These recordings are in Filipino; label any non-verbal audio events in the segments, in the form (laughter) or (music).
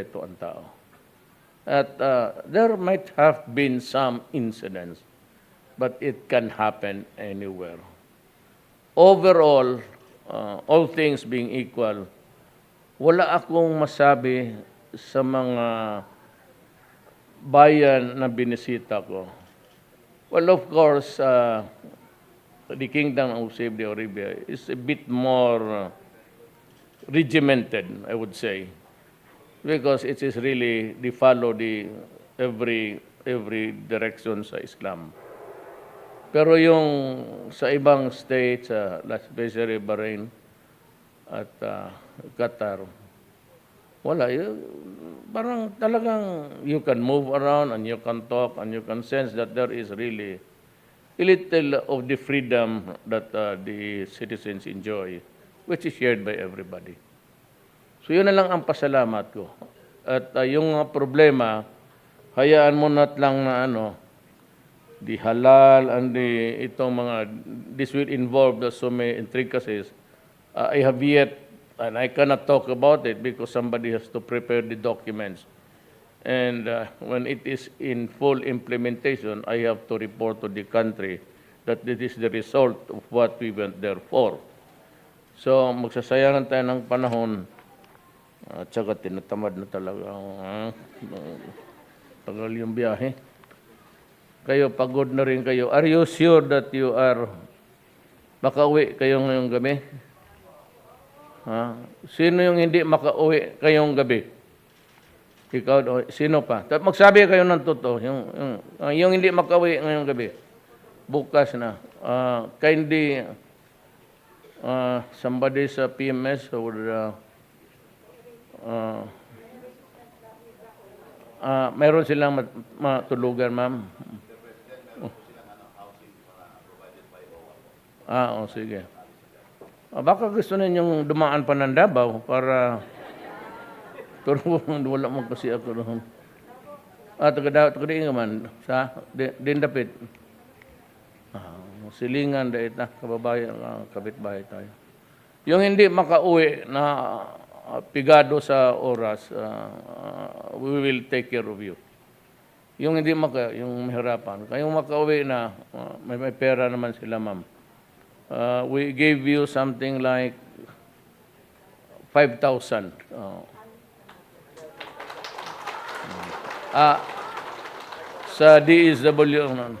ito ang tao. At uh, there might have been some incidents, but it can happen anywhere. Overall, uh, all things being equal, wala akong masabi sa mga bayan na binisita ko. Well, of course, uh, the Kingdom of Saudi Arabia is a bit more uh, regimented, I would say, because it is really they follow the every every direction sa Islam. Pero yung sa ibang states, uh, especially Bahrain at uh, Qatar, wala. Parang talagang you can move around and you can talk and you can sense that there is really a little of the freedom that uh, the citizens enjoy, which is shared by everybody. So yun na lang ang pasalamat ko. At uh, yung uh, problema, hayaan mo na lang na ano, the halal and the itong mga, this will involve so many intricacies. Uh, I have yet, and I cannot talk about it because somebody has to prepare the documents. And uh, when it is in full implementation, I have to report to the country that this is the result of what we went there for. So, magsasayangan tayo ng panahon at saka tinatamad na talaga. ah, tagal yung biyahe. Kayo, pagod na rin kayo. Are you sure that you are makauwi kayo ngayong gabi? Ha? Sino yung hindi makauwi kayong gabi? Ikaw, sino pa? Ta- Magsabi kayo ng totoo. Yung, yung, ah, yung hindi makauwi ngayong gabi. Bukas na. Uh, kindly, uh, somebody sa PMS would uh, uh, uh, mayroon silang mat- matulugan, ma'am. Ah, oh, sige. Ah, baka gusto ninyong dumaan pa ng Davao para pero wala mo kasi ako doon. Ah, taga Davao, taga diin man sa di- Dindapit. Ah, silingan dahil na kababayan, ah, kapitbahay tayo. Yung hindi makauwi na ah, pigado sa oras, ah, we will take care of you. Yung hindi maka, yung mahirapan, kayong makauwi na, ah, may, may pera naman sila, ma'am. Uh, we gave you something like 5,000. Oh. Ah, sa DSW, ano,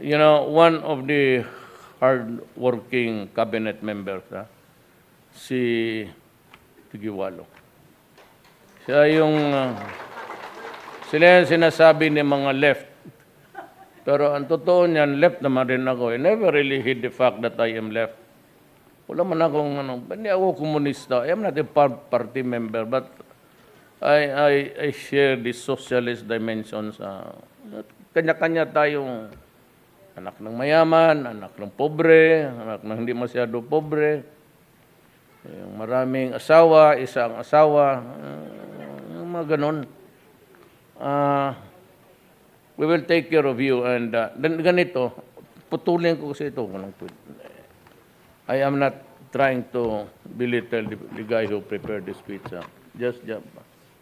you know, one of the hard-working cabinet members, ha, si Tigiwalo. Siya yung, uh, sila yung sinasabi ni mga left. Pero ang totoo niyan, left naman rin ako. I never really hid the fact that I am left. Wala man akong, ano, hindi ako komunista. I am not a par- party member, but I, I, I share the socialist dimensions. Uh, kanya-kanya tayong anak ng mayaman, anak ng pobre, anak ng hindi masyado pobre, yung maraming asawa, isang asawa, uh, yung mga ganun. Ah, we will take care of you and uh, dan- ganito, putulin ko kasi ito. I am not trying to belittle the, the guy who prepared this ah. Just, just,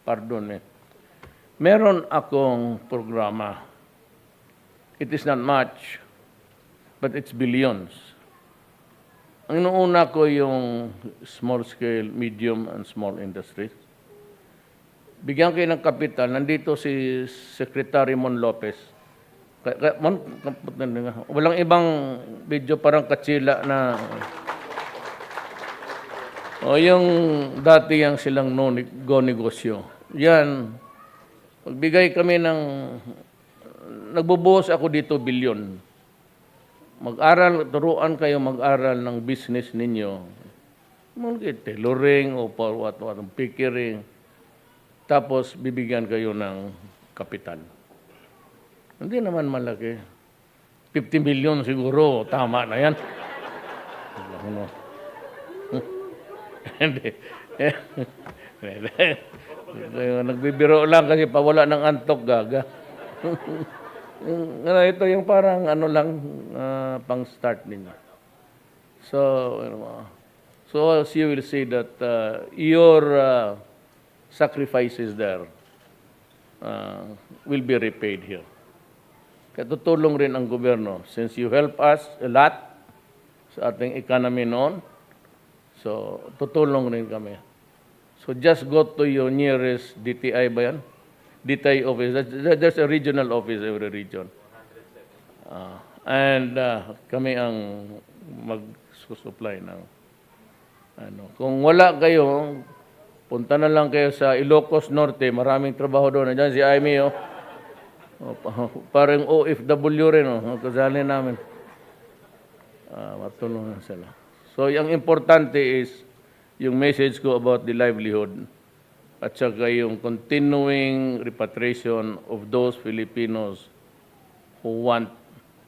pardon me. Meron akong programa. It is not much, but it's billions. Ang inuuna ko yung small scale, medium, and small industries. Bigyan kayo ng kapital. Nandito si Secretary Mon Lopez. Mon. Walang ibang video parang katsila na... O yung dati yang silang no, go negosyo. Yan. Magbigay kami ng... Nagbubuhos ako dito bilyon. Mag-aral, turuan kayo mag-aral ng business ninyo. Mga tailoring o what, what, pickering. Tapos bibigyan kayo ng kapital. Hindi naman malaki. 50 million siguro, tama na yan. (laughs) Hindi. Nagbibiro lang kasi pawala ng antok gaga. (laughs) Yung- ano, ito yung parang ano lang, ah, pang start ninyo. So, ano, So So as you will see that uh, your uh, sacrifices there uh, will be repaid here. Kaya tutulong rin ang gobyerno since you help us a lot sa ating economy noon. So tutulong rin kami. So just go to your nearest DTI ba yan? DTI office. There's a regional office every region. Ah, and ah, kami ang mag-supply ng ano. Kung wala kayo, punta na lang kayo sa Ilocos Norte. Maraming trabaho doon. Nandiyan si Amy, oh. Oh, pa- (laughs) parang OFW rin, oh. Kasali namin. Ah, matulungan sila. So, yung importante is yung message ko about the livelihood at saka yung continuing repatriation of those Filipinos who want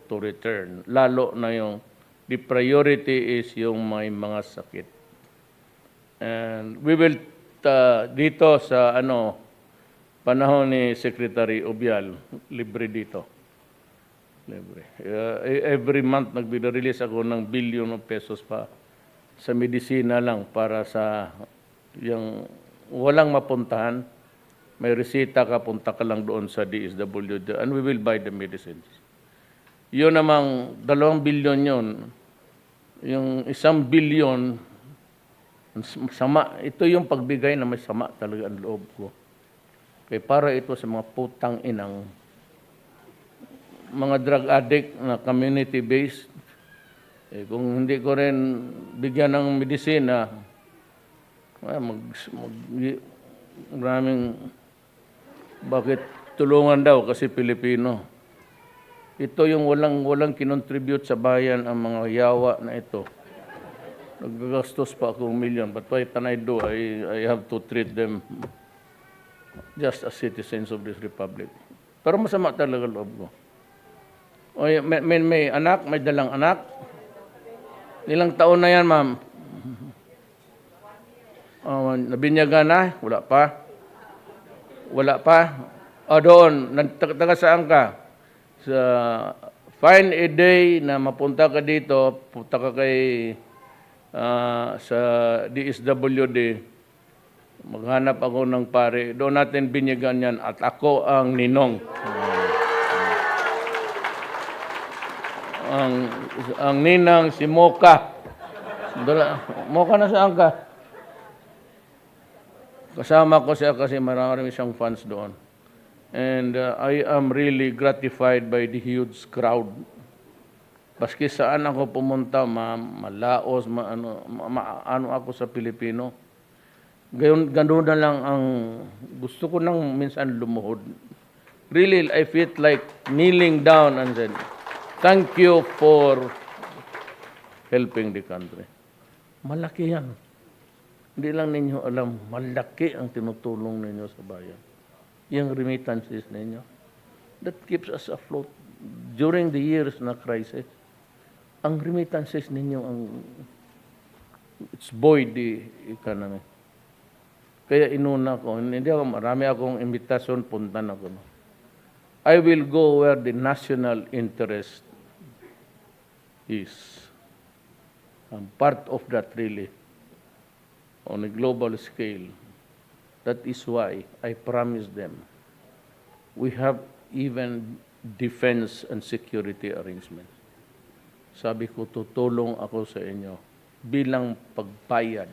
to return. Lalo na yung the priority is yung may mga sakit. And we will uh, dito sa ano panahon ni Secretary Obial, libre dito. Libre. Uh, e- every month nagbi-release ako ng billion of pesos pa sa medisina lang para sa yung walang mapuntahan. May resita ka, punta ka lang doon sa DSWD and we will buy the medicines. Yun namang dalawang bilyon yun. Yung isang bilyon, sama, ito yung pagbigay na may sama talaga ang loob ko. Kaya para ito sa mga putang inang mga drug addict na community-based, eh, kung hindi ko rin bigyan ng medisina, ah, mag, mag, maraming, bakit tulungan daw kasi Pilipino. Ito yung walang walang kinontribute sa bayan ang mga yawa na ito. Nagagastos pa akong million, but what can I do? I, I have to treat them just as citizens of this republic. Pero masama talaga loob ko. O, may, may, may anak, may dalang anak. Ilang taon na yan, ma'am? Oh, nabinyagan na? Wala pa? Wala pa? O doon, nag- taga saan ka? Sa find a day na mapunta ka dito, punta ka kay ah, sa DSWD, maghanap ako ng pare. Doon natin binyagan yan at ako ang ninong. ang ang ninang si Moka. Dala, Moka na saan ka? Kasama ko siya kasi marami siyang fans doon. And uh, I am really gratified by the huge crowd. Baski saan ako pumunta, ma, malaos, ma, ano, ma, ma- ano ako sa Pilipino. Gayon, ganun na lang ang gusto ko nang minsan lumuhod. Really, I feel like kneeling down and said, thank you for helping the country. Malaki yan. Hindi lang ninyo alam, malaki ang tinutulong ninyo sa bayan. Yung remittances ninyo. That keeps us afloat during the years na crisis. Ang remittances ninyo ang it's buoyed the economy. Kaya inuna ko, hindi ako, marami akong imbitasyon, punta na ko. I will go where the national interest is. I'm part of that really on a global scale. That is why I promised them we have even defense and security arrangements. Sabi ko, tutulong ako sa inyo bilang pagbayad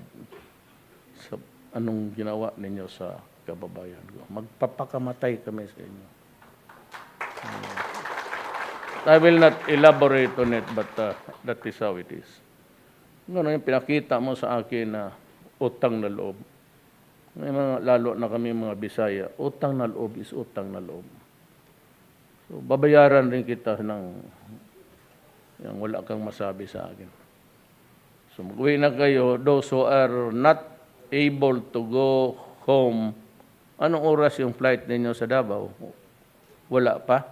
sa anong ginawa ninyo sa kababayan ko. Magpapakamatay kami sa inyo. I will not elaborate on it, but uh, that is how it is. Ganun yung pinakita mo sa akin na utang na loob. May mga, lalo na kami mga Bisaya, utang na loob is utang na loob. So, babayaran rin kita ng yung wala kang masabi sa akin. So, mag-uwi na kayo. Those who are not able to go home, anong oras yung flight ninyo sa Davao? Wala pa?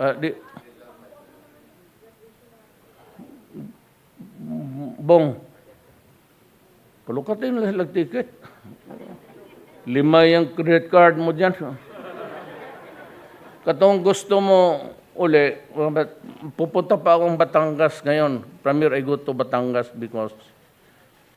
Ah, di, Bong, palukatin lang lang ticket. Lima yung credit card mo dyan. Katong gusto mo uli, pupunta pa akong Batangas ngayon. From here, I go to Batangas because